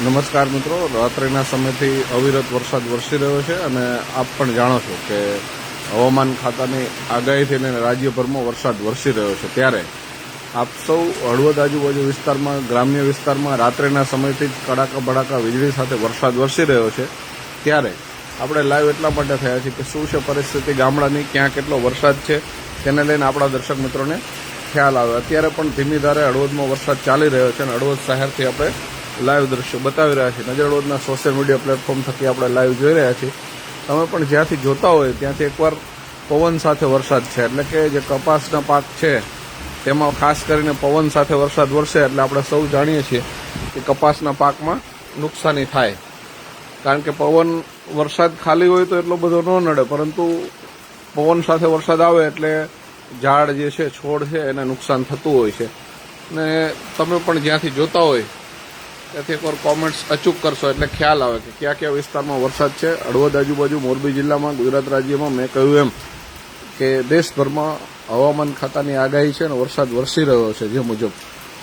નમસ્કાર મિત્રો. રાત્રિના સમયથી અવિરત વરસાદ વરસી રહ્યો છે અને આપ પણ જાણો છો કે હવામાન ખાતાની આગાહીથી લઈને રાજ્યભરમાં વરસાદ વરસી રહ્યો છે. ત્યારે આપ સૌ હળવદ આજુબાજુ વિસ્તારમાં, ગ્રામ્ય વિસ્તારમાં રાત્રિના સમયથી જ કડાકા બડાકા વીજળી સાથે વરસાદ વરસી રહ્યો છે. ત્યારે આપણે લાઈવ એટલા માટે થયા છીએ કે શું છે પરિસ્થિતિ, ગામડાની, ક્યાં કેટલો વરસાદ છે, તેને લઈને આપણા દર્શક મિત્રોને ખ્યાલ આવે. અત્યારે પણ ધીમી ધારે હળવદમાં વરસાદ ચાલી રહ્યો છે અને હળવદ શહેરથી આપણે લાઈવ દ્રશ્યો બતાવી રહ્યા છીએ નજર સોશિયલ મીડિયા પ્લેટફોર્મ થકી આપણે લાઈવ જોઈ રહ્યા છીએ. તમે પણ જ્યાંથી જોતા હોય ત્યાંથી એકવાર પવન સાથે વરસાદ છે. એટલે કે જે કપાસના પાક છે, તેમાં ખાસ કરીને પવન સાથે વરસાદ વરસે એટલે આપણે સૌ જાણીએ છીએ કે કપાસના પાકમાં નુકસાની થાય. કારણ કે પવન વરસાદ ખાલી હોય તો એટલો બધો ન નડે, પરંતુ પવન સાથે વરસાદ આવે એટલે ઝાડ જે છે, છોડ છે, એને નુકસાન થતું હોય છે. ને તમે પણ જ્યાંથી જોતા હોય ત્યાંથી એકવાર કોમેન્ટ્સ અચૂક કરશો, એટલે ખ્યાલ આવે કે કયા કયા વિસ્તારમાં વરસાદ છે. હળવદ આજુબાજુ મોરબી જિલ્લામાં, ગુજરાત રાજ્યમાં મેં કહ્યું એમ કે દેશભરમાં હવામાન ખાતાની આગાહી છે અને વરસાદ વરસી રહ્યો છે જે મુજબ.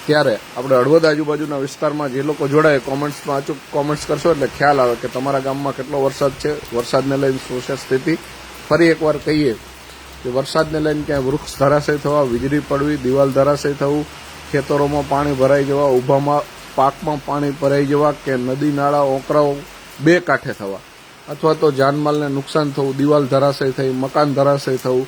ત્યારે આપણે હળવદ આજુબાજુના વિસ્તારમાં જે લોકો જોડાય કોમેન્ટ્સમાં અચૂક કોમેન્ટ્સ કરશો એટલે ખ્યાલ આવે કે તમારા ગામમાં કેટલો વરસાદ છે. વરસાદને લઈને શું છે સ્થિતિ? ફરી એકવાર કહીએ કે વરસાદને લઈને ક્યાંય વૃક્ષ ધરાશય થવા, વીજળી પડવી, દિવાલ ધરાશય થવું, ખેતરોમાં પાણી ભરાઈ જવા ઊભામાં પાકમાં પાણી ભરાઈ જવા કે નદી નાળા ઓકરાઓ બે કાંઠે થવા? અથવા તો જાનમાલને નુકસાન થવું, દિવાલ ધરાશય થઈ, મકાન ધરાશય થવું,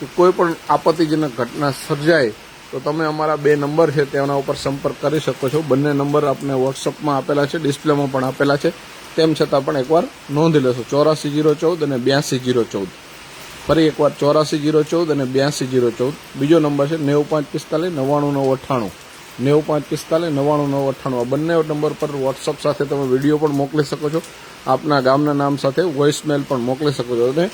કે કોઈ પણ આપત્તિજનક ઘટના સર્જાય, તો તમે અમારા બે નંબર છે તેના ઉપર સંપર્ક કરી શકો છો. બંને નંબર આપને વોટ્સઅપમાં આપેલા છે, ડિસ્પ્લેમાં પણ આપેલા છે. તેમ છતાં પણ એકવાર નોંધી લેશો. ચોરાસી જીરો ચૌદ અને બ્યાસી જીરો ચૌદ. ફરી એકવાર ચોરાસી જીરો ચૌદ અને બ્યાસી જીરો ચૌદ. બીજો નંબર છે નેવું પાંચ પિસ્તાલીસ, નવ્વાણું નવ અઠ્ઠાણું. નેવું પાંચ પિસ્તાલીસ, નવ્વાણું નવ અઠ્ઠાણું આ બંને નંબર પર વોટ્સઅપ સાથે તમે વીડિયો પણ મોકલી શકો છો. આપના ગામના નામ સાથે વોઇસમેલ પણ મોકલી શકો છો. અને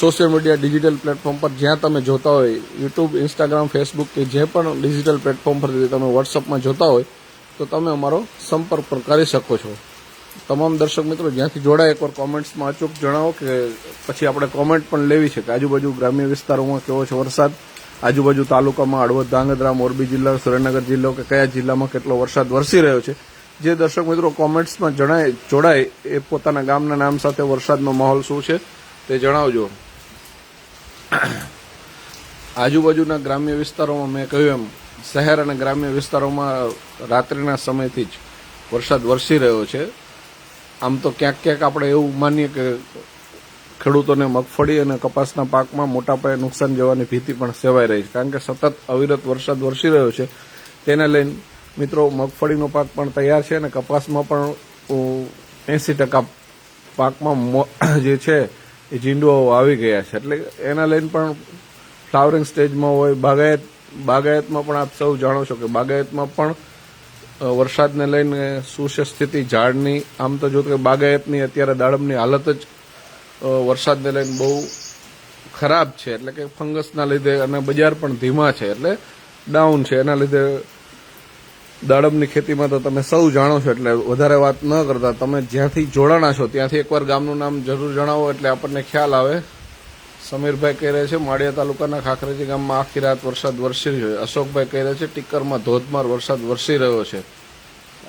સોશિયલ મીડિયા ડિજિટલ પ્લેટફોર્મ પર જ્યાં તમે જોતા હોય યુટ્યુબ ઇન્સ્ટાગ્રામ ફેસબુક કે જે પણ ડિજિટલ પ્લેટફોર્મ પરથી તમે વોટ્સઅપમાં જોતા હોય, તો તમે અમારો સંપર્ક પણ કરી શકો છો. તમામ દર્શક મિત્રો, જ્યાંથી જોડાય, એકવાર કોમેન્ટ્સમાં અચૂક જણાવો કે પછી આપણે કોમેન્ટ પણ લેવી છે કે આજુબાજુ ગ્રામ્ય વિસ્તારોમાં કેવો છે વરસાદ? આજુબાજુ તાલુકામાં હળવદ, ધાંગધ્રા, મોરબી જિલ્લા, સુરેન્દ્રનગર જિલ્લો કે કયા જિલ્લામાં કેટલો વરસાદ વરસી રહ્યો છે, જે દર્શક મિત્રો કોમેન્ટ્સમાં જણાય, જોડાય એ પોતાના ગામના નામ સાથે વરસાદનો માહોલ શું છે તે જણાવજો. આજુબાજુના ગ્રામ્ય વિસ્તારોમાં મેં કહ્યું એમ, શહેર અને ગ્રામ્ય વિસ્તારોમાં રાત્રિના સમયથી જ વરસાદ વરસી રહ્યો છે. આમ તો ક્યાંક ક્યાંક આપણે એવું માનીએ કે ખેડૂતોને મગફળી અને કપાસના પાકમાં મોટા પાયે નુકસાન જવાની ભીતિ પણ સેવાઈ રહી છે. કારણ કે સતત અવિરત વરસાદ વરસી રહ્યો છે. તેને લઈને મિત્રો, મગફળીનો પાક પણ તૈયાર છે અને કપાસમાં પણ એંસી ટકા પાકમાં જે છે, એ જીંડુઓ આવી ગયા છે. એટલે એના લઈને પણ ફ્લાવરિંગ સ્ટેજમાં હોય, બાગાયત, બાગાયતમાં પણ આપ સૌ જાણો છો કે બાગાયતમાં પણ વરસાદને લઈને શું સ્થિતિ, ઝાડની, આમ તો જો કે બાગાયતની અત્યારે દાડમની હાલત જ વરસાદને લઈને બહુ ખરાબ છે. એટલે કે ફંગસના લીધે અને બજાર પણ ધીમા છે. એટલે ડાઉન છે. એના લીધે દાડમની ખેતીમાં તો તમે સૌ જાણો છો. એટલે વધારે વાત ન કરતા. તમે જ્યાંથી જોડાણા છો, ત્યાંથી એકવાર ગામનું નામ જરૂર જણાવો એટલે આપણને ખ્યાલ આવે. સમીરભાઈ કહી રહ્યા છે, માળિયા તાલુકાના ખાખરેજી ગામમાં આખી રાત વરસાદ વરસી રહ્યો છે. અશોકભાઈ કહી રહ્યા છે ટીકરમાં ધોધમાર વરસાદ વરસી રહ્યો છે.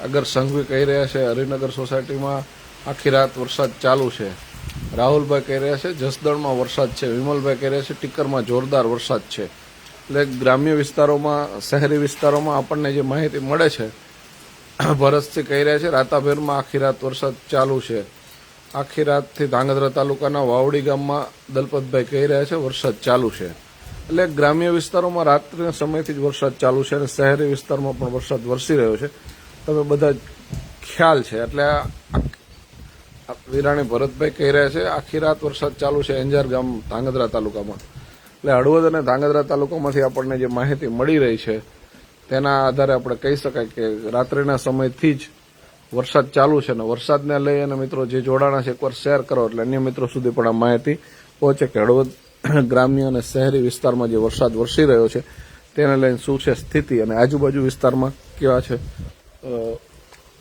અગર સંઘવી કહી રહ્યા છે, હરિનગર સોસાયટીમાં આખી રાત વરસાદ ચાલુ છે. રાહુલભાઈ કહી રહ્યા છે, જસદણમાં વરસાદ છે. વિમલભાઈ કહી રહ્યા છે, ટીકરમાં જોરદાર વરસાદ છે. એટલે ગ્રામ્ય વિસ્તારોમાં, શહેરી વિસ્તારોમાં આપણને જે માહિતી મળે છે, ભરતસિંહ કહી રહ્યા છે, રાતાભેરમાં આખી રાત વરસાદ ચાલુ છે. આખી રાતથી ધાંગધ્રા તાલુકાના વાવડી ગામમાં દલપતભાઈ કહી રહ્યા છે, વરસાદ ચાલુ છે. એટલે ગ્રામ્ય વિસ્તારોમાં રાત્રિના સમયથી જ વરસાદ ચાલુ છે અને શહેરી વિસ્તારમાં પણ વરસાદ વરસી રહ્યો છે. તમે બધા ખ્યાલ છે. એટલે વિરાણી ભરતભાઈ કહી રહ્યા છે, આખી રાત વરસાદ ચાલુ છે અંજાર ગામ ધાંગધ્રા તાલુકામાં. એટલે હળવદ અને ધાંગધ્રા તાલુકામાંથી આપણને જે માહિતી મળી રહી છે, તેના આધારે આપણે કહી શકાય કે રાત્રિના સમયથી જ વરસાદ ચાલુ છે અને વરસાદને લઈ અને મિત્રો જે જોડાણા છે, એકવાર શેર કરો એટલે અન્ય મિત્રો સુધી પણ આ માહિતી પહોંચે કે હળવદ ગ્રામ્ય અને શહેરી વિસ્તારમાં જે વરસાદ વરસી રહ્યો છે, તેને લઈને શું છે સ્થિતિ અને આજુબાજુ વિસ્તારમાં કેવા છે.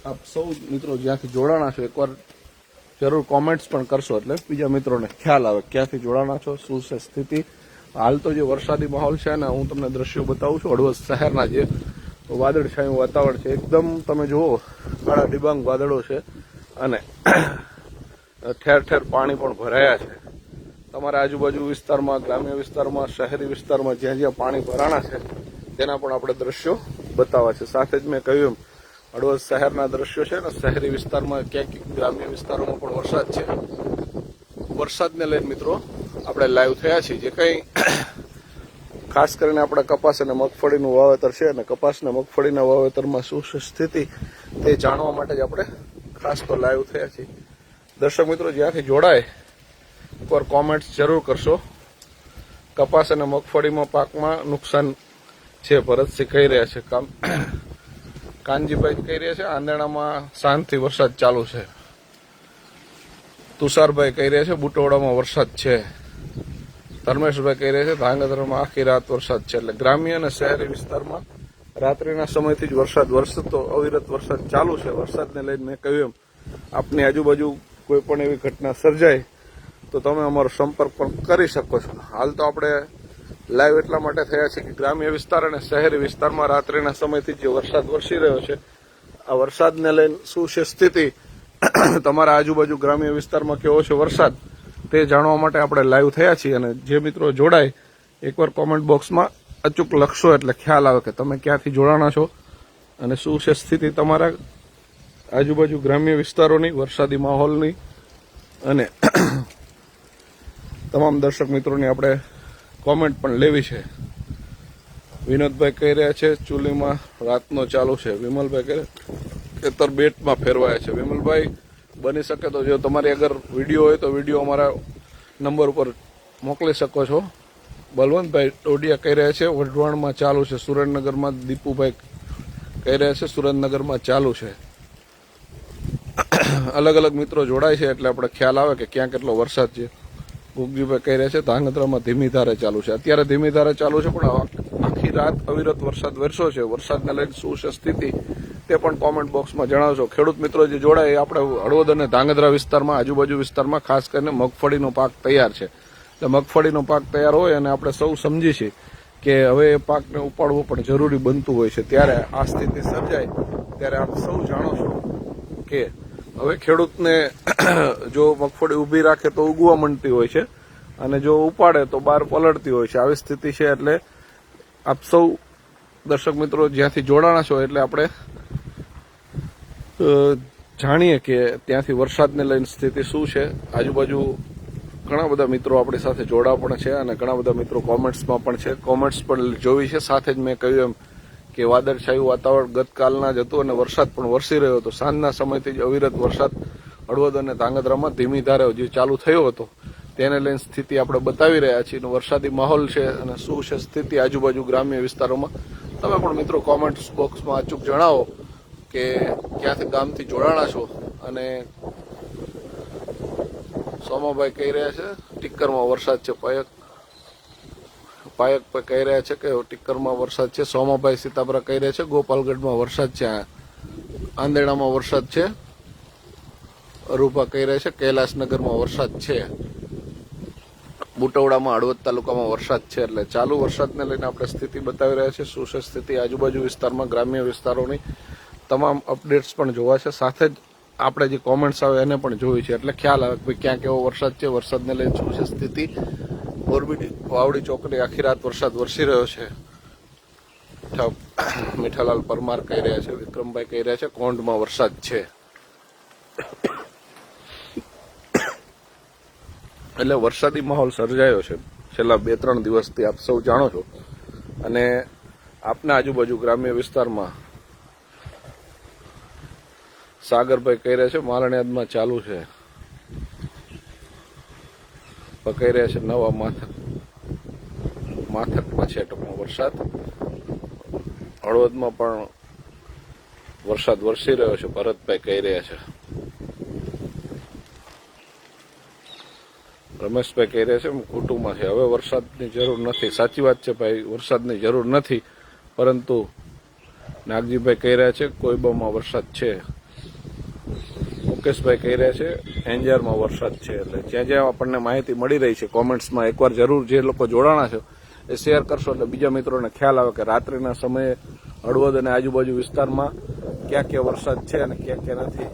આપ સૌ મિત્રો જ્યાંથી જોડાણા છો, એકવાર જરૂર કોમેન્ટ્સ પણ કરશો એટલે બીજા મિત્રોને ખ્યાલ આવે ક્યાંથી જોડાણા છો, શું છે સ્થિતિ? હાલ તો જે વરસાદી માહોલ છે ને, હું તમને દ્રશ્યો બતાવું છું. હળવદ શહેરના જે વાદળછાયું વાતાવરણ છે, એકદમ તમે જુઓ, કાળા ડિબાંગ વાદળો છે અને ઠેર ઠેર પાણી પણ ભરાયા છે. તમારા આજુબાજુ વિસ્તારમાં, ગ્રામ્ય વિસ્તારમાં, શહેરી વિસ્તારમાં જ્યાં જ્યાં પાણી ભરાણા છે, તેના પણ આપણે દ્રશ્યો બતાવવા છે. સાથે જ મેં કહ્યું એમ હળવદ શહેરના દ્રશ્યો છે ને, શહેરી વિસ્તારમાં ક્યાંક ગ્રામ્ય વિસ્તારોમાં પણ વરસાદ છે. વરસાદને લઈને મિત્રો આપણે લાઈવ થયા છીએ. જે કંઈ ખાસ કરીને આપણા કપાસ અને મગફળીનું વાવેતર છે અને કપાસ અને મગફળીના વાવેતરમાં શું સ્થિતિ તે જાણવા માટે જ આપણે ખાસ તો લાઈવ થયા છીએ. દર્શક મિત્રો, જ્યાંથી જોડાય, એકવાર કોમેન્ટ્સ જરૂર કરશો. કપાસ અને મગફળીમાં પાકમાં નુકસાન છે, ભરતસિંહ કહી રહ્યા છે. કામ કાનજીભાઈ કહી રહ્યા છે આંદેણામાં શાંતિ વરસાદ ચાલુ છે. તુષારભાઈ કહી રહ્યા છે બુટોડામાં વરસાદ છે. ધર્મેશભાઈ કહી રહ્યા છે ધાંગધ્રામાં આખી રાત વરસાદ છે. એટલે ગ્રામ્ય અને શહેરી વિસ્તારમાં રાત્રિના સમયથી જ વરસાદ વરસતો અવિરત વરસાદ ચાલુ છે. વરસાદને લઈને મેં કહ્યું એમ, આપની આજુબાજુ કોઈ પણ એવી ઘટના સર્જાય તો તમે અમારો સંપર્ક પણ કરી શકો છો. હાલ તો આપણે લાઈવ એટલા માટે થયા છે કે ગ્રામ્ય વિસ્તાર અને શહેરી વિસ્તારમાં રાત્રિના સમયથી જે વરસાદ વરસી રહ્યો છે, આ વરસાદને લઈને શું છે સ્થિતિ? તમારા આજુબાજુ ગ્રામ્ય વિસ્તારમાં કેવો છે વરસાદ? તે જાણવા માટે આપણે લાઈવ થયા છીએ અને જે મિત્રો જોડાય, એકવાર કોમેન્ટ બોક્સમાં અચૂક લખશો એટલે ખ્યાલ આવે કે તમે ક્યાંથી જોડાણા છો અને શું છે સ્થિતિ તમારા આજુબાજુ ગ્રામ્ય વિસ્તારોની, વરસાદી માહોલની અને તમામ દર્શક મિત્રોની આપણે કોમેન્ટ પણ લેવી છે. વિનોદભાઈ કહી રહ્યા છે, ચૂલીમાં રાતનો ચાલુ છે. વિમલભાઈ કહે ખેતર બેટમાં ફેરવાયા છે. વિમલભાઈ, બની શકે તો જો તમારી અગર વીડિયો હોય તો વીડિયો અમારા નંબર ઉપર મોકલી શકો છો. બલવંતભાઈ ટોડિયા કહી રહ્યા છે, વઢવાણમાં ચાલુ છે. સુરેન્દ્રનગરમાં દીપુભાઈ કહી રહ્યા છે, સુરેન્દ્રનગરમાં ચાલુ છે. અલગ અલગ મિત્રો જોડાય છે, એટલે આપણે ખ્યાલ આવે કે ક્યાં કેટલો વરસાદ છે. ગુગજીભાઈ કહી રહ્યા છે, ધાંગધ્રામાં ધીમી ધારે ચાલુ છે. અત્યારે ધીમી ધારે ચાલુ છે, પણ આખી રાત અવિરત વરસાદ વરસ્યો છે. વરસાદને લઈને શું છે સ્થિતિ, તે પણ કોમેન્ટ બોક્સમાં જણાવશો ખેડૂત મિત્રો, જે જોડાય એ આપણે હળવદ અને ધાંગધ્રા વિસ્તારમાં, આજુબાજુ વિસ્તારમાં, ખાસ કરીને મગફળીનો પાક તૈયાર છે. એટલે મગફળીનો પાક તૈયાર હોય અને આપણે સૌ સમજી છીએ કે હવે એ પાકને ઉપાડવો પણ જરૂરી બનતું હોય છે. ત્યારે આ સ્થિતિ સર્જાય, ત્યારે આપ સૌ જાણો છો કે હવે ખેડૂતને જો મગફળી ઊભી રાખે તો ઉગવા માંડતી હોય છે અને જો ઉપાડે તો બહાર પલળતી હોય છે. આવી સ્થિતિ છે એટલે આપ સૌ દર્શક મિત્રો જ્યાંથી જોડાણા છો એટલે આપણે જાણીએ કે ત્યાંથી વરસાદને લઈને સ્થિતિ શું છે. આજુબાજુ ઘણા બધા મિત્રો આપણી સાથે જોડા પણ છે અને ઘણા બધા મિત્રો કોમેન્ટ્સમાં પણ છે. કોમેન્ટ્સ પણ જોવી છે. સાથે જ મેં કહ્યું એમ કે વાદળછાયું વાતાવરણ ગતકાલના જ હતું અને વરસાદ પણ વરસી રહ્યો હતો. સાંજના સમયથી જ અવિરત વરસાદ હળવદ અને ધાંગધ્રામાં ધીમી ધારે જે ચાલુ થયો હતો. તેને લઈને સ્થિતિ આપણે બતાવી રહ્યા છીએ. વરસાદી માહોલ છે અને શું છે સ્થિતિ આજુબાજુ ગ્રામ્ય વિસ્તારોમાં? તમે પણ મિત્રો કોમેન્ટ્સ બોક્સમાં અચૂક જણાવો કે ક્યાંથી ગામથી જોડાણા છો? અને સોમાભાઈ કહી રહ્યા છે, ટિક્કરમાં વરસાદ છે, પાયક પાયક કહી રહ્યા છે કે ટિક્કરમાં વરસાદ છે, સોમાભાઈ સીતાપરા કહી રહ્યા છે, ગોપાલગઢમાં વરસાદ છે, આંદેડામાં વરસાદ છે અરૂપા કહી રહ્યા છે, કૈલાસનગરમાં વરસાદ છે, બુટવડામાં હળવદ તાલુકામાં વરસાદ છે, એટલે ચાલુ વરસાદને લઈને આપણે સ્થિતિ બતાવી રહ્યા છે શું છે સ્થિતિ આજુબાજુ વિસ્તારમાં, ગ્રામ્ય વિસ્તારોની તમામ અપડેટ્સ પણ જોવા છે, સાથે જ આપણે જે કોમેન્ટ્સ આવે એને પણ જોવી છે, એટલે ખ્યાલ આવે કે ક્યાં કેવો વરસાદ છે, વરસાદને લઈને શું છે સ્થિતિ મોરબી વાવડી ચોકડી આખી રાત વરસાદ વરસી રહ્યો છે. મીઠાલાલ પરમાર કહી રહ્યા છે, વિક્રમભાઈ કહી રહ્યા છે કોંઢમાં વરસાદ છે. એટલે વરસાદી માહોલ સર્જાયો છે. છેલ્લા બે ત્રણ દિવસથી આપ સૌ જાણો છો. અને આપના આજુબાજુ ગ્રામ્ય વિસ્તારમાં સાગરભાઈ કહી રહ્યા છે, માલણિયાદમાં ચાલુ છે. પણ કહી રહ્યા છે નવા માથક. માથકમાં છે ટૂંકમાં વરસાદ. હળવદમાં પણ વરસાદ વરસી રહ્યો છે. ભરતભાઈ કહી રહ્યા છે. રમેશભાઈ કહી રહ્યા છે કુટુંબમાં છે હવે વરસાદની જરૂર નથી. સાચી વાત છે ભાઈ, વરસાદની જરૂર નથી. પરંતુ નાગજીભાઈ કહી રહ્યા છે કોઈબામાં વરસાદ છે. મુકેશભાઈ કહી રહ્યા છે એન્જારમાં વરસાદ છે એટલે જ્યાં જ્યાં આપણને માહિતી મળી રહી છે, કોમેન્ટ્સમાં એકવાર જરૂર જે લોકો જોડાણા છે, એ શેર કરશો. એટલે બીજા મિત્રોને ખ્યાલ આવે કે રાત્રિના સમયે હળવદ અને આજુબાજુ વિસ્તારમાં ક્યાં ક્યાં વરસાદ છે અને ક્યાં ક્યાં નથી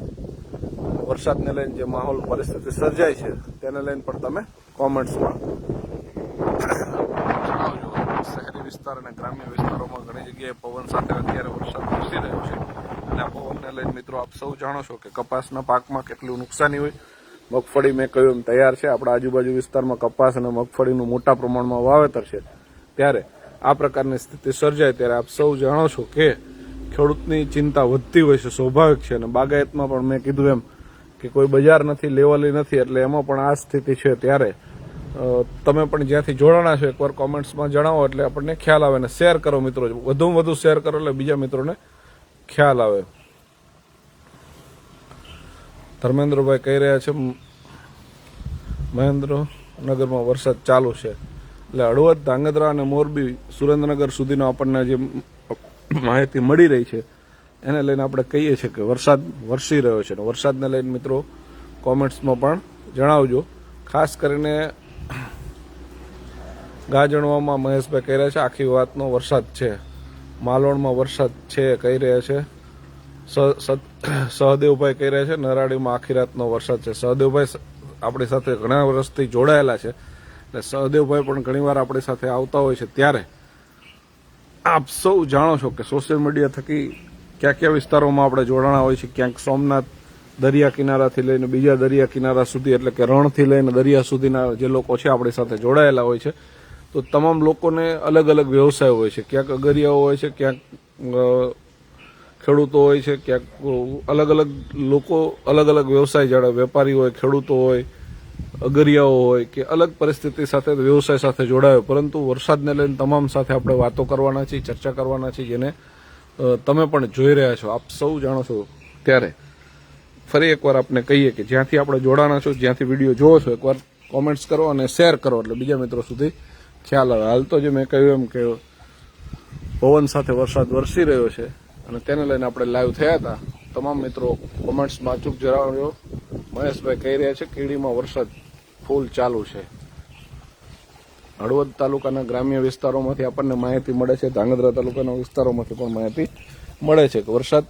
વરસાદને લઈને જે માહોલ, પરિસ્થિતિ સર્જાય છે, તેને લઈને પણ તમે કોમેન્ટ્સમાં શહેરી વિસ્તાર અને ગ્રામ્ય વિસ્તારોમાં ઘણી જગ્યાએ પવન સાથે અત્યારે વરસાદ વરસી રહ્યો છે. અને પવનને લઈને મિત્રો આપ સૌ જાણો છો કે કપાસના પાકમાં કેટલું નુકસાની હોય. મગફળી મેં કહ્યું એમ તૈયાર છે. આપણા આજુબાજુ વિસ્તારમાં કપાસ અને મગફળીનું મોટા પ્રમાણમાં વાવેતર છે. ત્યારે આ પ્રકારની સ્થિતિ સર્જાય ત્યારે આપ સૌ જાણો છો કે ખેડૂતની ચિંતા વધતી હોય છે, સ્વાભાવિક છે. અને બાગાયતમાં પણ મેં કીધું એમ કે કોઈ બજાર નથી, લેવલી નથી, એટલે એમાં પણ આ સ્થિતિ છે. ત્યારે તમે પણ જ્યાંથી જોડાણા છો, એકવાર કોમેન્ટ્સમાં જણાવો એટલે આપણને ખ્યાલ આવે અને શેર કરો મિત્રો. વધુમાં વધુ શેર કરો એટલે બીજા મિત્રોને ખ્યાલ આવે. ધર્મેન્દ્રભાઈ કહી રહ્યા છે મહેન્દ્રનગરમાં વરસાદ ચાલુ છે. એટલે હળવદ, ધાંગધ્રા અને મોરબી, સુરેન્દ્રનગર સુધીનો આપણને જે માહિતી મળી રહી છે, એને લઈને આપણે કહીએ છીએ કે વરસાદ વરસી રહ્યો છે. વરસાદને લઈને મિત્રો કોમેન્ટ્સમાં પણ જણાવજો. ખાસ કરીને ગાજણવામાં મહેશભાઈ કહી રહ્યા છે, આખી વાતનો વરસાદ છે. માલવણમાં વરસાદ છે કહી રહ્યા છે. સહદેવભાઈ કહી રહ્યા છે, નરાડીમાં આખી રાતનો વરસાદ છે. સહદેવભાઈ આપણી સાથે ઘણા વર્ષથી જોડાયેલા છે. એટલે સહદેવભાઈ પણ ઘણીવાર આપણી સાથે આવતા હોય છે ત્યારે. આપ સૌ જાણો છો કે સોશિયલ મીડિયા થકી કયા કયા વિસ્તારોમાં આપણે જોડાણા હોય છે? ક્યાંક સોમનાથ દરિયા કિનારાથી લઈને બીજા દરિયા કિનારા સુધી, એટલે કે રણથી લઈને દરિયા સુધીના જે લોકો છે આપણી સાથે જોડાયેલા હોય છે. તો તમામ લોકોને અલગ અલગ વ્યવસાય હોય છે. ક્યાંક અગરિયાઓ હોય છે, ક્યાંક ખેડૂતો હોય છે, ક્યાંક અલગ અલગ લોકો અલગ અલગ વ્યવસાય જાણે. વેપારી હોય, ખેડૂતો હોય, અગરિયાઓ હોય કે અલગ પરિસ્થિતિ સાથે વ્યવસાય સાથે જોડાયો. પરંતુ વરસાદને લઈને તમામ સાથે આપણે વાતો કરવાના છીએ, ચર્ચા કરવાના છીએ, જેને તમે પણ જોઈ રહ્યા છો. આપ સૌ જાણો છો ત્યારે. ફરી એકવાર આપને કહીએ કે જ્યાંથી આપણે જોડાણા છો, જ્યાંથી વીડિયો જોવો છો, એકવાર કોમેન્ટ્સ કરો અને શેર કરો એટલે બીજા મિત્રો સુધી ખ્યાલ આવે. હાલ તો જે મેં કહ્યું એમ કે પવન સાથે વરસાદ વરસી રહ્યો છે અને તેને લઈને આપણે લાઈવ થયા હતા. તમામ મિત્રો કોમેન્ટ્સમાં અચૂક જણાવ્યો મહેશભાઈ કહી રહ્યા છે, કીડીમાં વરસાદ ફૂલ ચાલુ છે. હળવદ તાલુકાના ગ્રામ્ય વિસ્તારોમાંથી આપણને માહિતી મળે છે. ધાંગધ્રા તાલુકાના વિસ્તારોમાંથી પણ માહિતી મળે છે કે વરસાદ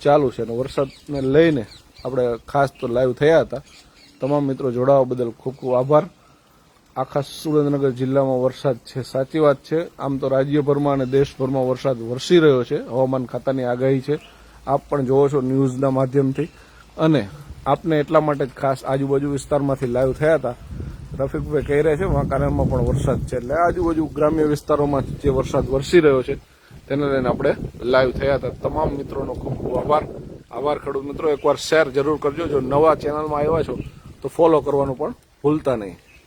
ચાલુ છે અને વરસાદને લઈને આપણે ખાસ તો લાઈવ થયા હતા. તમામ મિત્રો જોડાવા બદલ ખૂબ ખૂબ આભાર. આખા સુરેન્દ્રનગર જિલ્લામાં વરસાદ છે. સાચી વાત છે. આમ તો રાજ્યભરમાં અને દેશભરમાં વરસાદ વરસી રહ્યો છે. હવામાન ખાતાની આગાહી છે. આપ પણ જોવો છો ન્યૂઝના માધ્યમથી. અને આપને એટલા માટે જ ખાસ આજુબાજુ વિસ્તારમાંથી લાઈવ થયા હતા. રફીકભાઈ કહી રહ્યા છે, વાંકાનેરમાં પણ વરસાદ છે. એટલે આજુબાજુ ગ્રામ્ય વિસ્તારોમાં જે વરસાદ વરસી રહ્યો છે, તેને લઈને આપણે લાઈવ થયા હતા. તમામ મિત્રોનો ખૂબ ખૂબ આભાર. આભાર, ખેડૂત મિત્રો. એકવાર શેર જરૂર કરજો. જો નવા ચેનલમાં આવ્યા છો, તો ફોલો કરવાનું પણ ભૂલતા નહીં.